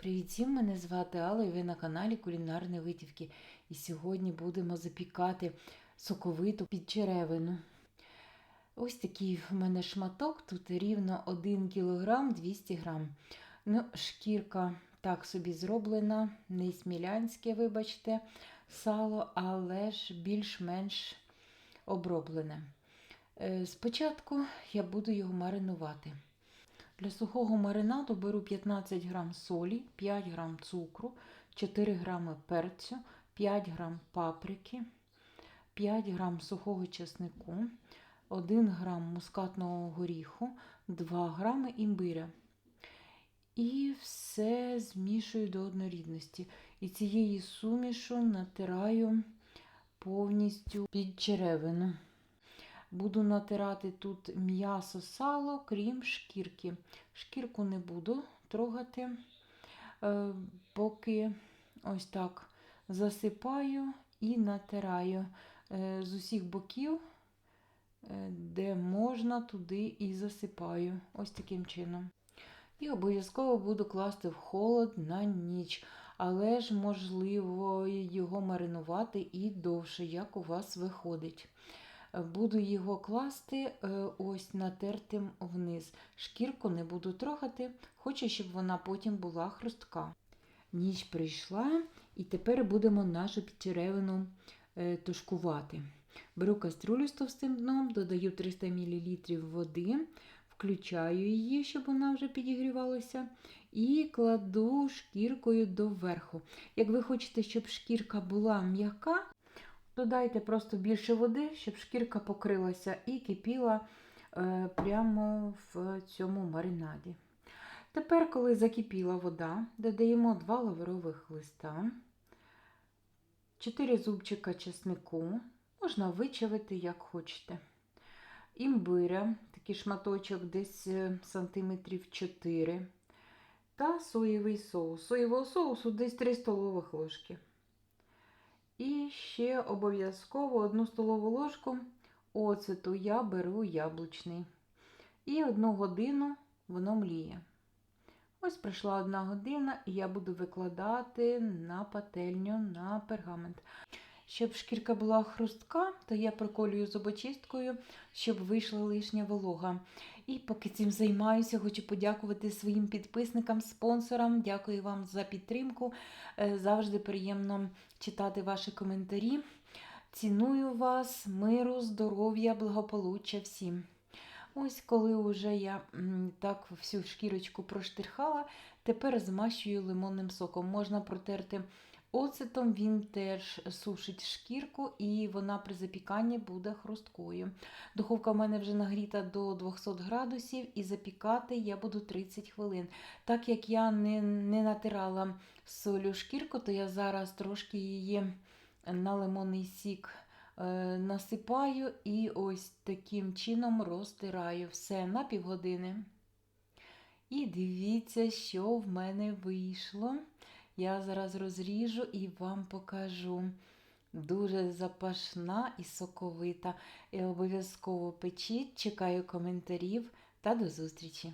Привіт всім, мене звати Алла і ви на каналі Кулінарні Витівки. І сьогодні будемо запікати соковиту підчеревину. Ось такий в мене шматок, тут рівно 1 кг 200 г. Ну, шкірка так собі зроблена, не смілянське, вибачте, сало, але ж більш-менш оброблене. Е, Спочатку я буду його маринувати. Для сухого маринаду беру 15 г солі, 5 г цукру, 4 г перцю, 5 г паприки, 5 г сухого чеснику, 1 г мускатного горіху, 2 г імбиря. І все змішую до однорідності. І цієї сумішу натираю повністю під черевину. Буду натирати тут м'ясо, сало, крім шкірки. Шкірку не буду трогати, е, поки ось так засипаю і натираю е, з усіх боків, е, де можна, туди і засипаю. Ось таким чином. І обов'язково буду класти в холод на ніч. Але ж можливо його маринувати і довше, як у вас виходить. Буду його класти ось натертим вниз. Шкірку не буду трогати, хочу, щоб вона потім була хрустка. Ніч прийшла, і тепер будемо нашу підчеревину тушкувати. Беру каструлю з товстим дном, додаю 300 мл води, включаю її, щоб вона вже підігрівалася, і кладу шкіркою доверху. Як ви хочете, щоб шкірка була м'яка, Додайте просто більше води, щоб шкірка покрилася і кипіла е, прямо в цьому маринаді. Тепер, коли закипіла вода, додаємо 2 лаврових листа, 4 зубчика чеснику, можна вичавити, як хочете. Імбиря, такий шматочок десь сантиметрів 4 та соєвий соус. Соєвого соусу десь 3 столових ложки. І ще обов'язково одну столову ложку оцету я беру яблучний. І одну годину воно мліє. Ось пройшла одна година, і я буду викладати на пательню на пергамент. Щоб шкірка була хрустка, то я проколюю зубочисткою, щоб вийшла лишня волога. І поки цим займаюся, хочу подякувати своїм підписникам, спонсорам. Дякую вам за підтримку. Завжди приємно читати ваші коментарі. Ціную вас, миру, здоров'я, благополуччя всім. Ось, коли вже я так всю шкірочку проштирхала, тепер змащую лимонним соком. Можна протерти оцетом, він теж сушить шкірку, і вона при запіканні буде хрусткою. Духовка в мене вже нагріта до 200 градусів, і запікати я буду 30 хвилин. Так як я не, не натирала солю шкірку, то я зараз трошки її на лимонний сік. Насипаю і ось таким чином розтираю все на півгодини. І дивіться, що в мене вийшло. Я зараз розріжу і вам покажу. Дуже запашна і соковита. Обов'язково печіть, чекаю коментарів та до зустрічі!